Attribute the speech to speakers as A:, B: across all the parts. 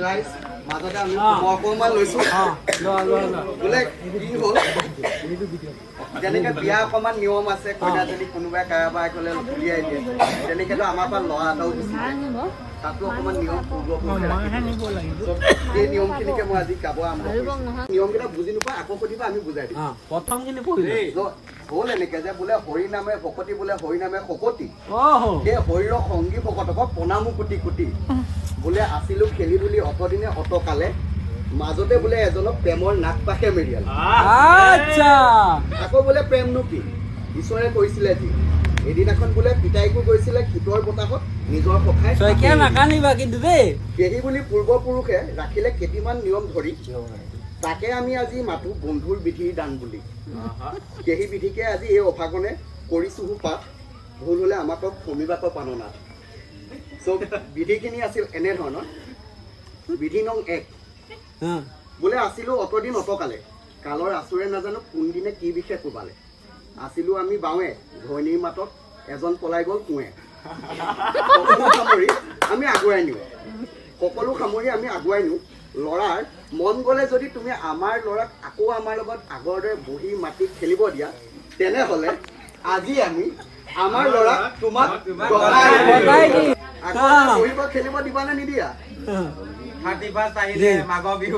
A: Guys, মাজতে আমি অকণমান লৈছো। বোলে কি হ'ল? যেনেকে বিয়া অকণমান নিয়ম আছে কইনা যদি কোনোবাই কাৰোবাৰ ক'লে উলিয়াই দিয়ে তেনেকেতো আমাৰ পৰা ল'ৰা এটাও দিছে তাতো অকণমান নিয়ম সেই নিয়মখিনিকে মই আজি গাব আৰম্ভ নিয়মকেইটা বুজি নোপোৱা আকৌ সুধিবা আমি বুজাই দিম।
B: প্ৰথমখিনি
A: হ'ল এনেকে যে বোলে হৰি নামে ভকতি বোলে হৰি নামে শকতি সেই শৰীৰৰ সংগী ভকতকক প্ৰণামো কোটি কোটি। বোলে আছিলো খেলি ধূলি অতদিনে অতকালে মাজতে বোলে এজনক প্ৰেমৰ নাক পাশে মেৰিয়াল আকৌ বোলে প্ৰেমনো কি? ঈশ্বৰে কৈছিলে যি এদিনাখন বোলে পিতাইকো গৈছিলে শীতৰ বতাহত নিজৰ সখাই
B: কিন্তু দেই।
A: সেহি বুলি পূৰ্বপুৰুষে ৰাখিলে কেইটিমান নিয়ম ধৰি। তাকে আমি আজি মাতো বন্ধুৰ বিধিৰ দান বুলি। সেই বিধিকে আজি এই অভাগনে কৰিছোহো পাঠ ভুল হ'লে আমাকক ভূমিবাকৰ পাননা। চ' বিধিখিনি আছিল এনেধৰণৰ। বিধি নং এক। বোলে আছিলোঁ অতদিন অতকালে কালৰ আচুৰে নাজানো কোনদিনে কি বিশেষ কোবালে। আছিলোঁ আমি বাওঁৱে ঘৈণীৰ মাতত এজন পলাই গ'ল কোঁৱে। সকলো সামৰি আমি আগুৱাই নিওঁ। সকলো সামৰি আমি আগুৱাই নিওঁ। ল'ৰাৰ মন গ'লে যদি তুমি আমাৰ ল'ৰাক আকৌ আমাৰ লগত আগৰ দৰে বহি মাটিত খেলিব দিয়া তেনেহ'লে আজি আমি আমাৰ ল'ৰাক তোমাক খেলিব দিবানে নিদিয়া।
C: থাৰ্টি ফাৰ্ষ্ট আহিলে। মাঘৰ বিহু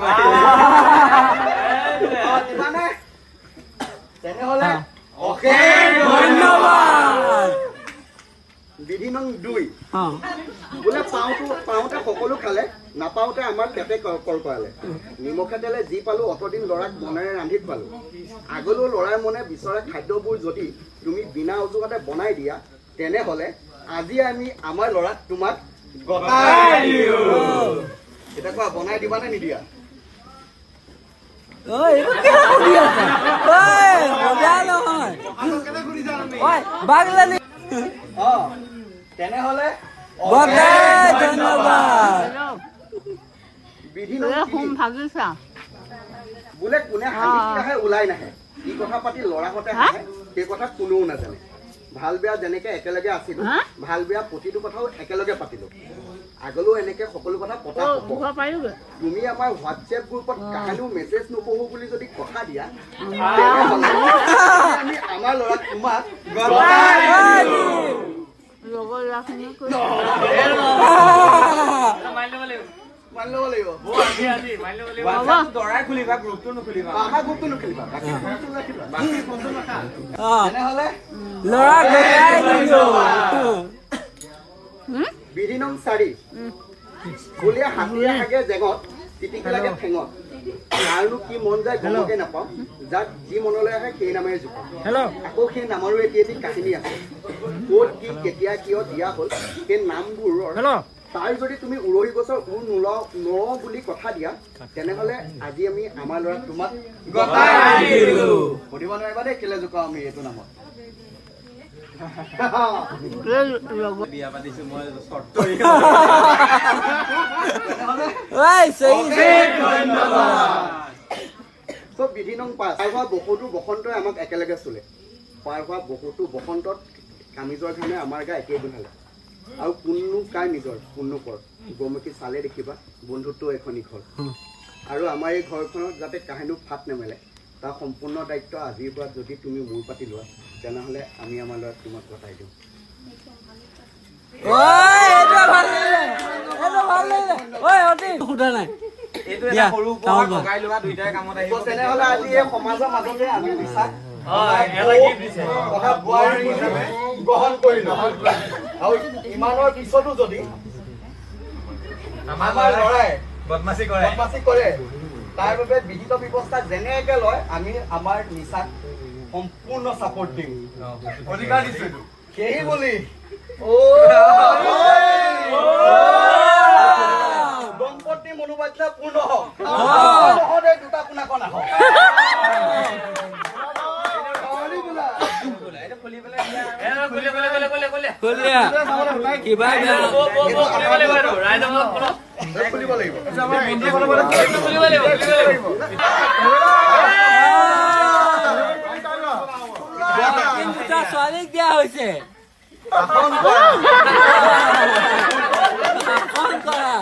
A: দিবানে তেনেহ'লে অশেষ
B: ধন্যবাদ
A: বিধি নং দুই বোলে পাওঁতো পাওঁতে সকলো খালে নাপাওঁতে আমাৰ পেটে কৰ কৰালে নিমখে তেলে যি পালো অতদিন ল'ৰাক মনেৰে ৰান্ধি খোৱালো আগলৈও ল'ৰাই মনে বিচৰা খাদ্যবোৰ যদি তুমি বিনা অজুহাতে বনাই দিয়া তেনেহ'লে আজি আমি আমাৰ ল'ৰাক তোমাক গতাই দিওঁ এতিয়া কোৱা বনাই নিদিয়া? তেনেহ'লে বিধি। নং।
D: ভাগিছা
A: বোলে কোনে হাঁহি ওলাই নাহে। কি কথা পাতি ল'ৰাহঁতে হাঁহে সেই কথা কোনেও নাজানে। ভাল বেয়া যেনেকে একেলগে আছিলো? ভাল বেয়া প্ৰতিটো কথাও একেলগে পাতিলো। আগলৈও এনেকে সকলো কথা পতা হ'ব। তুমি আমাৰ হোৱাটছএপ গ্ৰুপত কাহানিও মেছেজ নপঢ়ো বুলি যদি কথা দিয়া আমি আমাৰ ল'ৰাক তোমাক
D: লগৰ ল'ৰাখিনিক কৈ
A: মানি ল'ব লাগিব।
C: হোৱাটছআপটো দৰাই খুলিবা গ্ৰুপটো নুখুলিবা।
A: আমাৰ গ্ৰুপটো নখেলিবা। বাকী গ্ৰুপটো ৰাখিবা। বাকী গ্ৰুপটো নাখা
B: অ।
A: তেনেহ'লে
B: ল'ৰা
A: বিধি নং চাৰি। বোলে হাতীয়ে হাগে জেঙত তিতিকি লাগে ঠেঙত। কাৰনো কি মন যায় গমকে নাপাওঁ। যাক যি মনলৈ আহে সেই নামেৰে
B: হেল্ল'
A: আকৌ সেই নামৰো এটি এটি কাহিনী আছে। ক'ত কি কেতিয়া কিয় দিয়া হ'ল সেই নামবোৰৰ তাৰ যদি তুমি উৰহি গছৰ উৰ নোলাও নৰওঁ বুলি কথা দিয়া তেনেহ'লে আজি আমি আমাৰ ল'ৰাক তোমাক। সুধিব নোৱাৰিবা দেই কেলে জোকাওঁ আমি এইটো নামত।
C: বিয়া পাতিছো মই চৰ্ত
A: তেনেহ'লে
B: ঐ চেই
A: চব বিধি নং পাঁচ। পাৰ হোৱা বহুতো বসন্তই আমাক একেলগে চলে। পাৰ হোৱা বহুতো বসন্তত কামিজৰ ঘামে আমাৰ গা একেই গোন্ধালে। আৰু কোননো কাৰ নিজৰ কোননো কৰ। গমুখী চালে দেখিবা বন্ধুত্ব এখনি ঘৰ আৰু আমাৰ এই ঘৰখনত যাতে কাহিনীও ফাট নেমেলে তাৰ সম্পূৰ্ণ দায়িত্ব আজিৰ পৰা যদি তুমি মূৰ পাতি লোৱা তেনেহ'লে আমি আমাৰ ল'ৰাক তোমাক গতাই দিওঁ
B: সোধা নাই।
A: তেনেহ'লে আজি এই সমাজৰ মাজতে আমি গ্ৰহণ আৰু ইমানৰ পিছতো যদি আমাৰ ল'ৰাই
C: বদমাচি কৰে।
A: বদমাচি কৰে তাৰ বাবে বিহিত ব্যৱস্থা যেনেকে লয় আমি আমাৰ নিচাক সম্পূৰ্ণ ছাপৰ্ট দিম।
C: অধিকাৰ দিছো
A: সেই বুলি। দম্পতি মনোবাধ্য পূৰ্ণ হওক।
B: ছোৱালীক দিয়া হৈছে
A: আসন কৰা
B: আসন কৰা